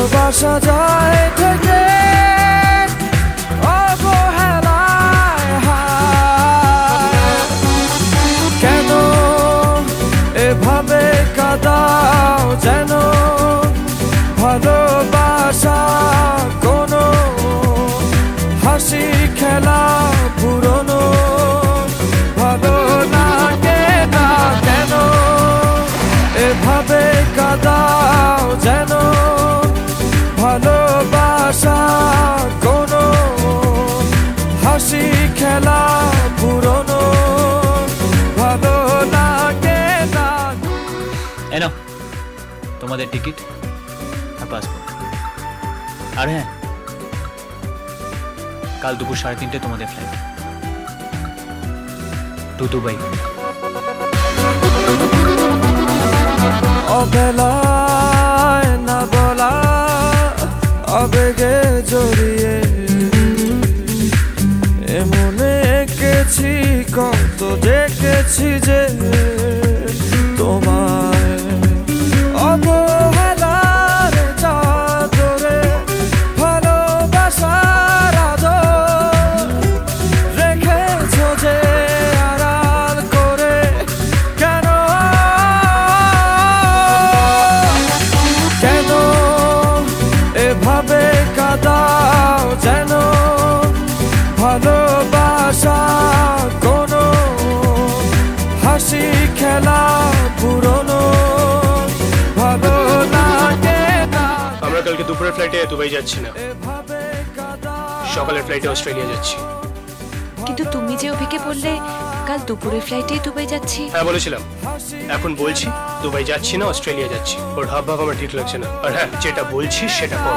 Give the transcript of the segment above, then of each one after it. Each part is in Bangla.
ভালোবাসা যায় থেকে এ নাও, তোমাদের টিকিট আর পাসপোর্ট আর হ্যাঁ কাল দুপুর সাড়ে তিনটে তোমাদের ফ্লাইট টু দুবাই অবেলায় না বলা, আবেগে জড়িয়ে। এমনে এঁকেছি, কত দেখেছি যে খেলা পুরনো। ভালো লাগে না। আমরা কালকে দুপুরের ফ্লাইটে দুবাই যাচ্ছি না। সকালের ফ্লাইটে অস্ট্রেলিয়া যাচ্ছি। কিন্তু তুমি যে অভিকে বললে কাল দুপুরের ফ্লাইটে দুবাই যাচ্ছি। হ্যাঁ বলেছিলাম। এখন বলছি দুবাই যাচ্ছি না অস্ট্রেলিয়া যাচ্ছি। ওর হাব ভাব আমার ঠিক লাগছে না। আর হ্যাঁ যেটা বলছি সেটা কর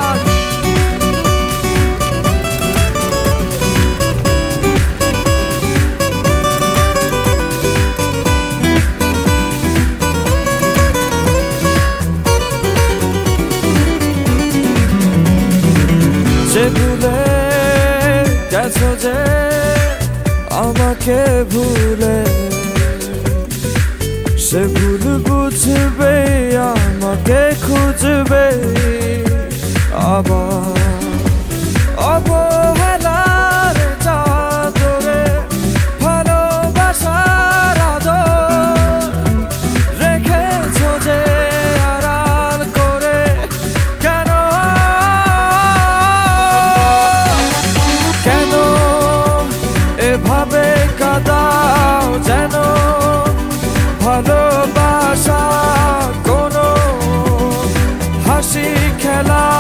গেছো যে আমাকে ভুলে। সে ভুল বুঝবে আমাকে খুঁজবে। আবার আবার ভালোবাসা কোনো হাসি খেলা